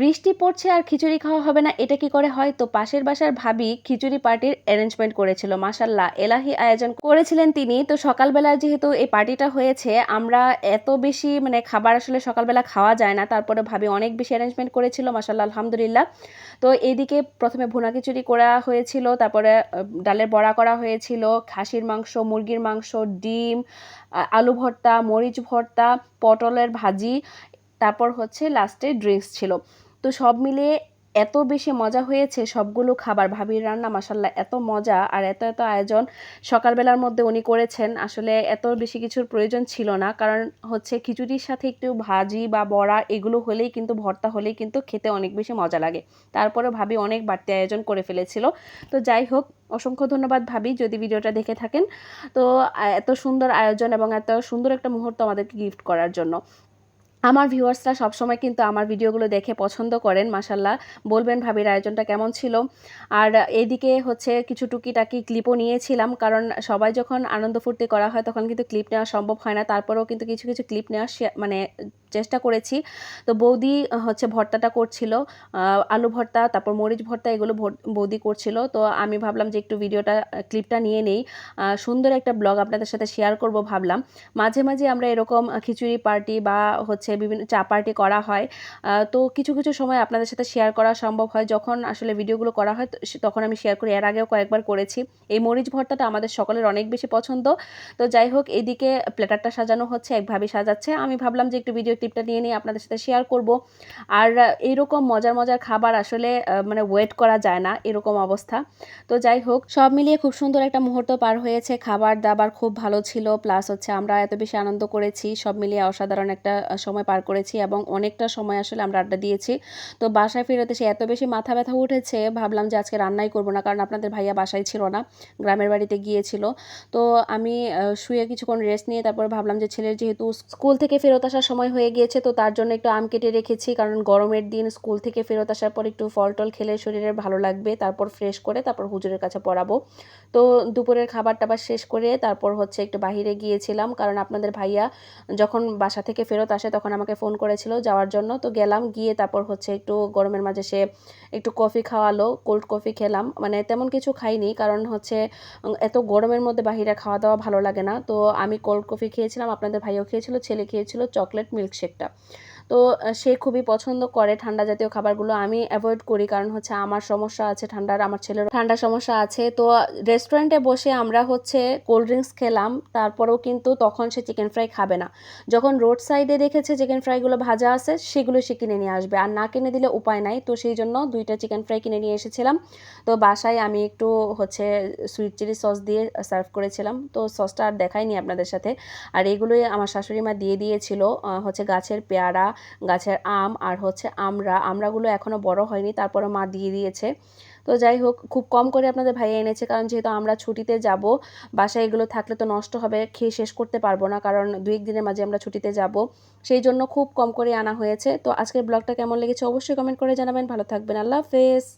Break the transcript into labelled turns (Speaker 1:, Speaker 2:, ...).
Speaker 1: বৃষ্টি পড়ছে আর খিচুড়ি খাওয়া হবে না, এটা কি করে হয়? তো পাশের বাসার ভাবি খিচুড়ি পার্টির অ্যারেঞ্জমেন্ট করেছিল মাসাল্লাহ এলাহি আয়োজন করেছিলেন তিনি। তো সকালবেলা যেহেতু এই পার্টিটা হয়েছে, আমরা এত বেশি মানে খাবার আসলে সকালবেলা খাওয়া যায় না, তারপরে ভাবি অনেক বেশি অ্যারেঞ্জমেন্ট করেছিল মাসাল্লাহ আলহামদুলিল্লাহ। তো এইদিকে প্রথমে ভুনা খিচুড়ি করা হয়েছিল, তারপরে ডালের বড়া করা হয়েছিল, খাসির মাংস, মুরগির মাংস, ডিম আলু ভর্তা, মরিচ ভর্তা, পটলের ভাজি, তারপর হচ্ছে লাস্টে ড্রিঙ্কস ছিল। তো সব মিলিয়ে এত বেশি মজা হয়েছে সবগুলো খাবার। ভাবির রান্না মাসাল্লাহ এত মজা আর এত এত আয়োজন সকালবেলার মধ্যে উনি করেছেন। আসলে এত বেশি কিছুর প্রয়োজন ছিল না। কারণ হচ্ছে খিচুড়ির সাথে একটু ভাজি বা বড়া এগুলো হলেই কিন্তু, ভর্তা হলেই কিন্তু খেতে অনেক বেশি মজা লাগে। তারপরে ভাবি অনেক বাড়তি আয়োজন করে ফেলেছিল। তো যাই হোক, অসংখ্য ধন্যবাদ ভাবি যদি ভিডিওটা দেখে থাকেন। তো এত সুন্দর আয়োজন এবং এত সুন্দর একটা মুহূর্ত আমাদেরকে গিফট করার জন্য। আমার ভিউয়ার্সরা সবসময় কিন্তু আমার ভিডিওগুলো দেখে পছন্দ করেন মাসাল্লাহ বলবেন, ভাবির আয়োজনটা কেমন ছিল? আর এদিকে হচ্ছে কিছু টুকিটাকি ক্লিপও নিয়েছিলাম, কারণ সবাই যখন আনন্দ ফুর্তি করা হয় তখন কিন্তু ক্লিপ নেওয়া সম্ভব হয় না। তারপরেও কিন্তু কিছু কিছু ক্লিপ নেওয়ার শে- মানে চেষ্টা করেছি। তো বৌদি হচ্ছে ভর্তাটা করছিল আলু ভর্তা, তারপর মরিচ ভর্তা, এগুলো বৌদি করছিল। তো আমি ভাবলাম যে একটু ভিডিওটা ক্লিপটা নিয়ে নেই। সুন্দর একটা ব্লগ আপনাদের সাথে শেয়ার করব ভাবলাম। মাঝে মাঝে আমরা এরকম খিচুড়ি পার্টি বা হচ্ছে বিভিন্ন চা পার্টি করা হয়। তো কিছু কিছু সময় আপনাদের সাথে শেয়ার করা সম্ভব হয়। যখন আসলে ভিডিওগুলো করা হয় তখন আমি শেয়ার করি। এর আগেও কয়েকবার করেছি। এই মরিচ ভর্তাটা আমাদের সকলের অনেক বেশি পছন্দ। তো যাই হোক এদিকে প্ল্যাটারটা সাজানো হচ্ছে একভাবে সাজাচ্ছে। আমি ভাবলাম যে একটু ভিডিও ক্লিপটা নিয়ে নিয়ে আপনাদের সাথে শেয়ার করব। আর আহ, এইরকম মজার মজার খাবার আসলে মানে ওয়েট করা যায় না এরকম অবস্থা। তো যাই হোক সব মিলিয়ে খুব সুন্দর একটা মুহূর্ত পার হয়েছে। খাবার দাবার খুব ভালো ছিল প্লাস হচ্ছে আমরা এত বেশি আনন্দ করেছি। সব মিলিয়ে অসাধারণ একটা আহ, সময় পার করেছি এবং অনেকটা সময় আসলে আমরা আড্ডা দিয়েছি। তো বাসায় ফেরতে সে এত বেশি মাথা ব্যথা উঠেছে, ভাবলাম যে আজকে রান্নাই করব না কারণ আপনাদের ভাইয়া বাসায় ছিল না, গ্রামের বাড়িতে গিয়েছিল। তো আমি শুয়ে কিছুক্ষণ রেস্ট নিয়ে তারপর ভাবলাম যে ছেলের যেহেতু স্কুল থেকে ফেরত আসার সময় হয়ে গিয়েছে, তো তার জন্য একটু আম কেটে রেখেছি কারণ গরমের দিন স্কুল থেকে ফেরত আসার পর একটু ফল টল খেলে শরীরের ভালো লাগবে, তারপর ফ্রেশ করে তারপর হুজুরের কাছে পড়াবো। তো দুপুরের খাবার টাবার শেষ করে তারপর হচ্ছে একটু বাইরে গিয়েছিলাম কারণ আপনাদের ভাইয়া যখন বাসা থেকে ফেরত আসে তখন আমাকে ফোন করেছিল যাওয়ার জন্য। তো গেলাম, গিয়ে তারপর হচ্ছে একটু গরমের মাঝে সে একটু কফি খাওয়ালো কোল্ড কফি খেলাম। মানে তেমন কিছু খাইনি কারণ হচ্ছে এত গরমের মধ্যে বাহিরে খাওয়া দাওয়া ভালো লাগে না। তো আমি কোল্ড কফি খেয়েছিলাম, আপনাদের ভাইও খেয়েছিল, ছেলে খেয়েছিল চকলেট মিল্কশেকটা তো সে খুবই পছন্দ করে ঠান্ডা জাতীয় খাবারগুলো। আমি অ্যাভয়েড করি কারণ হচ্ছে আমার সমস্যা আছে ঠান্ডার, আমার ছেলের ঠান্ডার সমস্যা আছে। তো রেস্টুরেন্টে বসে আমরা হচ্ছে কোল্ড ড্রিঙ্কস খেলাম, তারপরেও কিন্তু তখন সে চিকেন ফ্রাই খাবে না। যখন রোড সাইডে দেখেছে চিকেন ফ্রাইগুলো ভাজা আছে, সেগুলো সে কিনে নিয়ে আসবে। আর না কিনে দিলে উপায় নাই, তো সেই জন্য দুইটা চিকেন ফ্রাই কিনে নিয়ে এসেছিলাম। তো বাসায় আমি একটু হচ্ছে সুইট চিলি সস দিয়ে সার্ভ করেছিলাম। তো সসটা আর দেখাইনি আপনাদের সাথে। আর এগুলোই আমার শাশুড়ি মা দিয়ে দিয়েছিল হচ্ছে গাছের পেয়ারা গাছের আম আর হচ্ছে আমরা আমরাগুলো এখনও বড় হয়নি তারপরে মা দিয়ে দিয়েছে। তো যাই হোক, খুব কম করে আপনাদের ভাইয়া এনেছে, কারণ যেহেতু আমরা ছুটিতে যাব, বাসায় এগুলো থাকলে তো নষ্ট হবে, খেয়ে শেষ করতে পারব না, কারণ দুই দিনের মাঝে আমরা ছুটিতে যাব। সেই জন্য খুব কম করে আনা হয়েছে। তো আজকের ব্লগটা কেমন লেগেছে অবশ্যই কমেন্ট করে জানাবেন। ভালো থাকবেন। আল্লাহ হাফেজ।